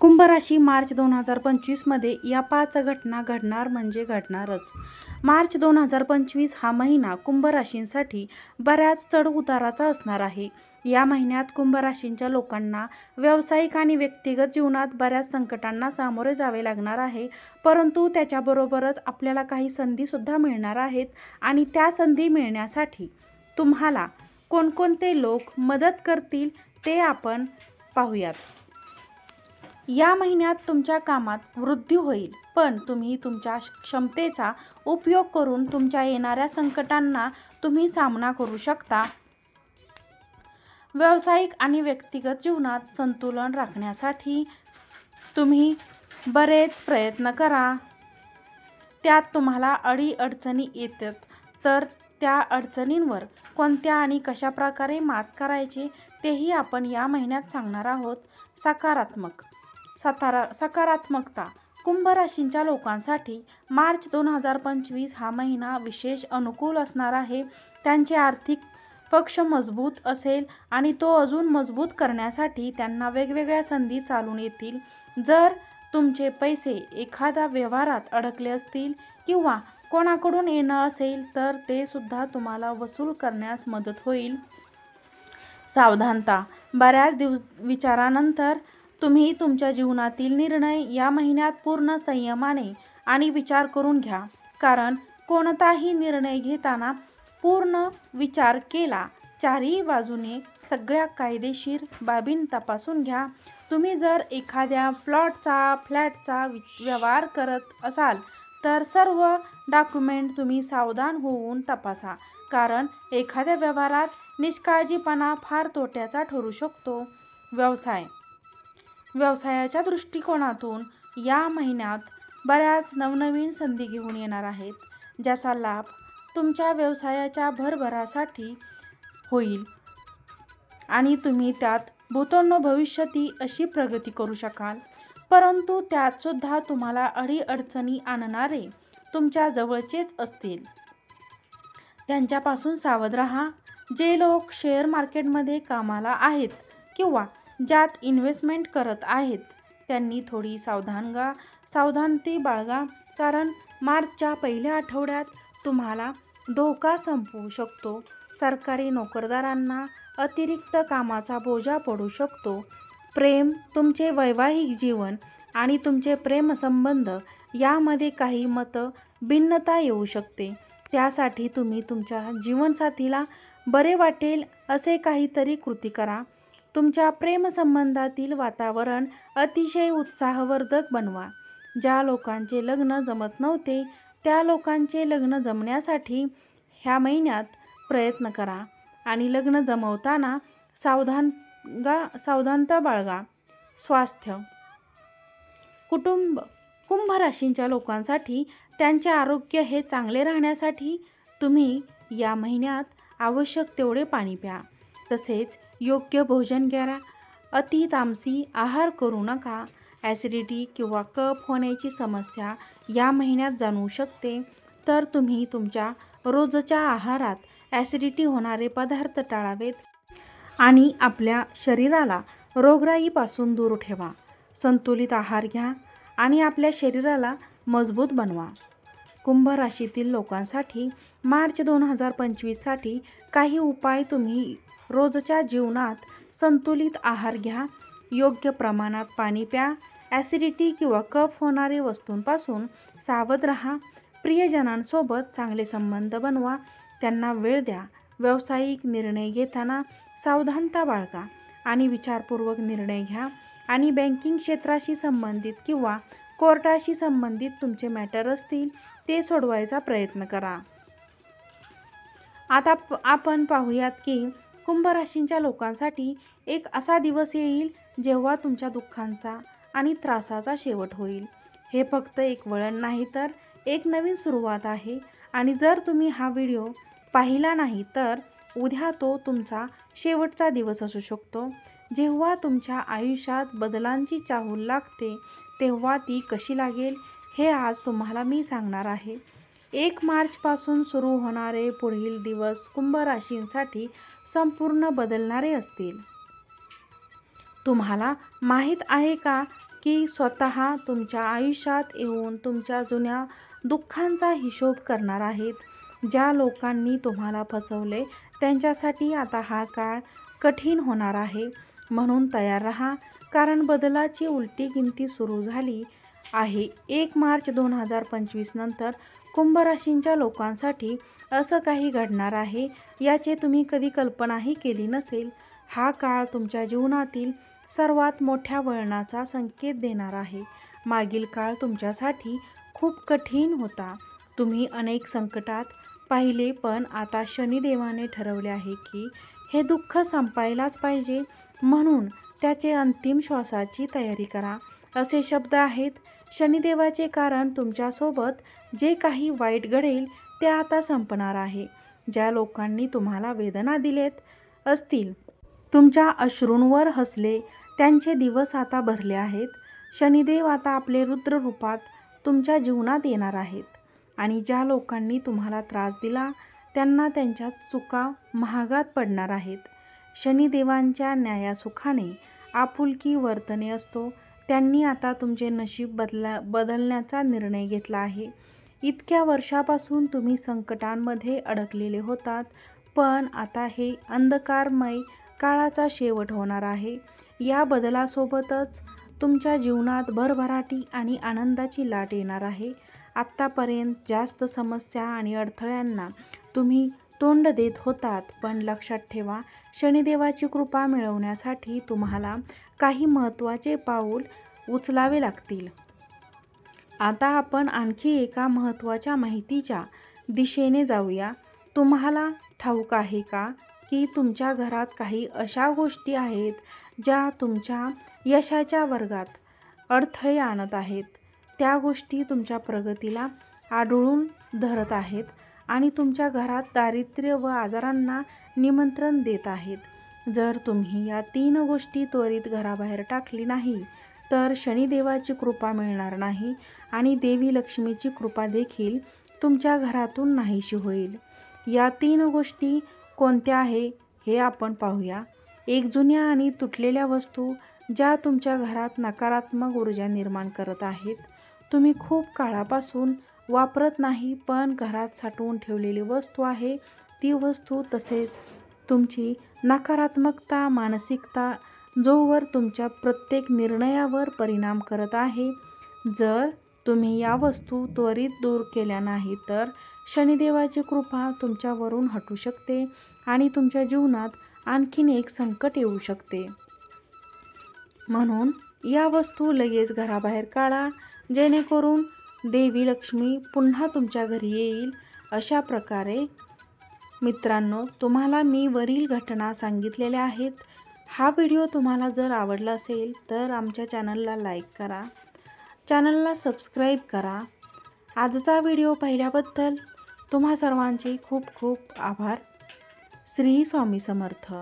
कुंभ राशी मार्च दोन हजार पंचवीसमध्ये या पाच घटना घडणार म्हणजे घडणारच. मार्च दोन हजार पंचवीस हा महिना कुंभ राशींसाठी बऱ्याच चढ उताराचा असणार आहे. या महिन्यात कुंभ राशींच्या लोकांना व्यावसायिक आणि व्यक्तिगत जीवनात बऱ्याच संकटांना सामोरे जावे लागणार आहे. परंतु त्याच्याबरोबरच आपल्याला काही संधीसुद्धा मिळणार आहेत आणि त्या संधी मिळण्यासाठी तुम्हाला कोणकोणते लोक मदत करतील ते आपण पाहूयात. या महिन्यात तुमच्या कामात वृद्धी होईल पण तुम्ही तुमच्या क्षमतेचा उपयोग करून तुमच्या येणाऱ्या संकटांना तुम्ही सामना करू शकता. व्यावसायिक आणि व्यक्तिगत जीवनात संतुलन राखण्यासाठी तुम्ही बरेच प्रयत्न करा. त्यात तुम्हाला अडीअडचणी येतात तर त्या अडचणींवर कोणत्या आणि कशा प्रकारे मात करायचे तेही आपण या महिन्यात सांगणार आहोत. सकारात्मक सतारा सकारात्मकता. कुंभ राशींच्या लोकांसाठी मार्च दोन हजार पंचवीस हा महिना विशेष अनुकूल असणार आहे. त्यांचे आर्थिक पक्ष मजबूत असेल आणि तो अजून मजबूत करण्यासाठी त्यांना वेगवेगळ्या संधी चालून येतील. जर तुमचे पैसे एखाद्या व्यवहारात अडकले असतील किंवा कोणाकडून येणं असेल तर ते सुद्धा तुम्हाला वसूल करण्यास मदत होईल. सावधानता. बऱ्याच दिव विचारानंतर तुम्ही तुमच्या जीवनातील निर्णय या महिन्यात पूर्ण संयमाने आणि विचार करून घ्या. कारण कोणताही निर्णय घेताना पूर्ण विचार केला चारही बाजूने सगळ्या कायदेशीर बाबीं तपासून घ्या. तुम्ही जर एखाद्या प्लॉटचा फ्लॅटचा वि व्यवहार करत असाल तर सर्व डॉक्युमेंट तुम्ही सावधान होऊन तपासा. कारण एखाद्या व्यवहारात निष्काळजीपणा फार तोट्याचा ठरू शकतो. व्यवसाय व्यवसायाच्या दृष्टिकोनातून या महिन्यात बऱ्याच नवनवीन संधी घेऊन येणार आहेत ज्याचा लाभ तुमच्या व्यवसायाच्या भरभरासाठी होईल आणि तुम्ही त्यात भूतोन्न भविष्यती अशी प्रगती करू शकाल. परंतु त्यातसुद्धा तुम्हाला अडीअडचणी आणणारे तुमच्या जवळचेच असतील. त्यांच्यापासून सावध राहा. जे लोक शेअर मार्केटमध्ये कामाला आहेत किंवा ज्यात इन्व्हेस्टमेंट करत आहेत. त्यांनी थोडी सावधानगा सावधानते बाळगा. कारण मार्चच्या पहिल्या आठवड्यात तुम्हाला धोका संपवू शकतो. सरकारी नोकरदारांना अतिरिक्त कामाचा बोजा पडू शकतो. प्रेम तुमचे वैवाहिक जीवन आणि तुमचे प्रेमसंबंध यामध्ये काही मतं भिन्नता येऊ शकते. त्यासाठी तुम्ही तुमच्या जीवनसाथीला बरे वाटेल असे काहीतरी कृती करा. तुमच्या प्रेमसंबंधातील वातावरण अतिशय उत्साहवर्धक बनवा. ज्या लोकांचे लग्न जमत नव्हते त्या लोकांचे लग्न जमण्यासाठी ह्या महिन्यात प्रयत्न करा आणि लग्न जमवताना सावधान गा सावधानता बाळगा. स्वास्थ्य. कुटुंब. कुंभ राशींच्या लोकांसाठी त्यांचे आरोग्य हे चांगले राहण्यासाठी तुम्ही या महिन्यात आवश्यक तेवढे पाणी प्या. तसेच योग्य भोजन करा अति तामसी आहार करू नका. ॲसिडिटी किंवा कप होण्याची समस्या या महिन्यात जाणवू शकते. तर तुम्ही तुमच्या रोजच्या आहारात ॲसिडिटी होणारे पदार्थ टाळावेत आणि आपल्या शरीराला रोगराईपासून दूर ठेवा. संतुलित आहार घ्या आणि आपल्या शरीराला मजबूत बनवा. कुंभ राशीतील लोकांसाठी मार्च दोन हजार पंचवीससाठी काही उपाय तुम्ही रोजच्या जीवनात संतुलित आहार घ्या. योग्य प्रमाणात पाणी प्या. ॲसिडिटी किंवा कफ होणारे वस्तूंपासून सावध राहा. प्रियजनांसोबत चांगले संबंध बनवा. त्यांना वेळ द्या. व्यावसायिक निर्णय घेताना सावधानता बाळगा आणि विचारपूर्वक निर्णय घ्या. आणि बँकिंग क्षेत्राशी संबंधित किंवा कोर्टाशी संबंधित तुमचे मॅटर असतील ते सोडवायचा प्रयत्न करा. आता आपण पाहूयात की कुंभराशींच्या लोकांसाठी एक असा दिवस येईल जेव्हा तुमच्या दुःखांचा आणि त्रासाचा शेवट होईल. हे फक्त एक वळण नाही तर एक नवीन सुरुवात आहे आणि जर तुम्ही हा व्हिडिओ पाहिला नाही तर उद्या तो तुमचा शेवटचा दिवस असू शकतो. जेव्हा तुमच्या आयुष्यात बदलांची चाहूल लागते तेव्हा ती कशी लागेल हे आज तुम्हाला मी सांगणार आहे. एक मार्चपासून सुरू होणारे पुढील दिवस कुंभ राशींसाठी संपूर्ण बदलणारे असतील. तुम्हाला माहीत आहे का की स्वतः तुमच्या आयुष्यात येऊन तुमच्या जुन्या दुःखांचा हिशोब करणार आहेत. ज्या लोकांनी तुम्हाला फसवले त्यांच्यासाठी आता हा काळ कठीण होणार आहे. म्हणून तयार राहा. कारण बदलाची उलटी गिनती सुरू झाली आहे. एक मार्च दोन हजार पंचवीस नंतर कुंभ राशींच्या लोकांसाठी असं काही घडणार आहे याचे तुम्ही कधी कल्पनाही केली नसेल. हा काळ तुमच्या जीवनातील सर्वात मोठ्या वळणाचा संकेत देणार आहे. मागील काळ तुमच्यासाठी खूप कठीण होता. तुम्ही अनेक संकटात पाहिले पण आता शनिदेवाने ठरवले आहे की हे दुःख संपायलाच पाहिजे. म्हणून त्याचे अंतिम श्वासाची तयारी करा. असे शब्द आहेत. शनिदेवाचे कारण तुमच्यासोबत जे काही वाईट घडेल ते आता संपणार आहे. ज्या लोकांनी तुम्हाला वेदना दिलेत असतील तुमच्या अश्रूंवर हसले त्यांचे दिवस आता भरले आहेत. शनिदेव आता आपले रुद्र रूपात तुमच्या जीवनात येणार आहेत. आणि ज्या लोकांनी तुम्हाला त्रास दिला त्यांना त्यांच्या चुका महागात पडणार आहेत. शनिदेवांच्या न्यायासुखाने आपुलकी वर्तने असतो. त्यांनी आता तुमचे नशीब बदला बदलण्याचा निर्णय घेतला आहे. इतक्या वर्षापासून तुम्ही संकटांमध्ये अडकलेले होतात पण आता हे अंधकारमय काळाचा शेवट होणार आहे. या बदलासोबतच तुमच्या जीवनात भरभराटी आणि आनंदाची लाट येणार आहे. आत्तापर्यंत जास्त समस्या आणि अडथळ्यांना तुम्ही तोंड देत होतात. पण लक्षात ठेवा शनिदेवाची कृपा मिळवण्यासाठी तुम्हाला काही महत्त्वाचे पाऊल उचलावे लागतील. आता आपण आणखी एका महत्त्वाच्या माहितीच्या दिशेने जाऊया. तुम्हाला ठाऊक आहे का की तुमच्या घरात काही अशा गोष्टी आहेत ज्या तुमच्या यशाच्या वर्गात अडथळे आणत आहेत? त्या गोष्टी तुमच्या प्रगतीला आढळून धरत आहेत. आणि तुमच्या घरात दारिद्र्य व आजारांना निमंत्रण देत आहेत. जर तुम्ही या तीन गोष्टी त्वरित घराबाहेर टाकली नाही तर शनिदेवाची कृपा मिळणार नाही आणि देवी लक्ष्मीची कृपा देखील तुमच्या घरातून नाहीशी होईल. या तीन गोष्टी कोणत्या आहे हे आपण पाहूया. एक जुन्या आणि तुटलेल्या वस्तू ज्या तुमच्या घरात नकारात्मक ऊर्जा निर्माण करत आहेत. तुम्ही खूप काळापासून वापरत नाही पण घरात साठवून ठेवलेली वस्तू आहे. ती वस्तू तसेच तुमची नकारात्मकता मानसिकता जोवर तुमच्या प्रत्येक निर्णयावर परिणाम करत आहे. जर तुम्ही या वस्तू त्वरित दूर केल्या नाही तर शनिदेवाची कृपा तुमच्यावरून हटू शकते आणि तुमच्या जीवनात आणखीन एक संकट येऊ शकते. म्हणून या वस्तू लगेच घराबाहेर काढा जेणेकरून देवी लक्ष्मी पुन्हा तुमच्या घरी येईल. अशा प्रकारे मित्रांनो तुम्हाला मी वरील घटना सांगितलेल्या आहेत. हा व्हिडिओ तुम्हाला जर आवडला असेल तर आमच्या चॅनलला लाईक करा. चॅनलला सबस्क्राईब करा. आजचा व्हिडिओ पाहिल्याबद्दल तुम्हा सर्वांचे खूप खूप आभार. श्री स्वामी समर्थ.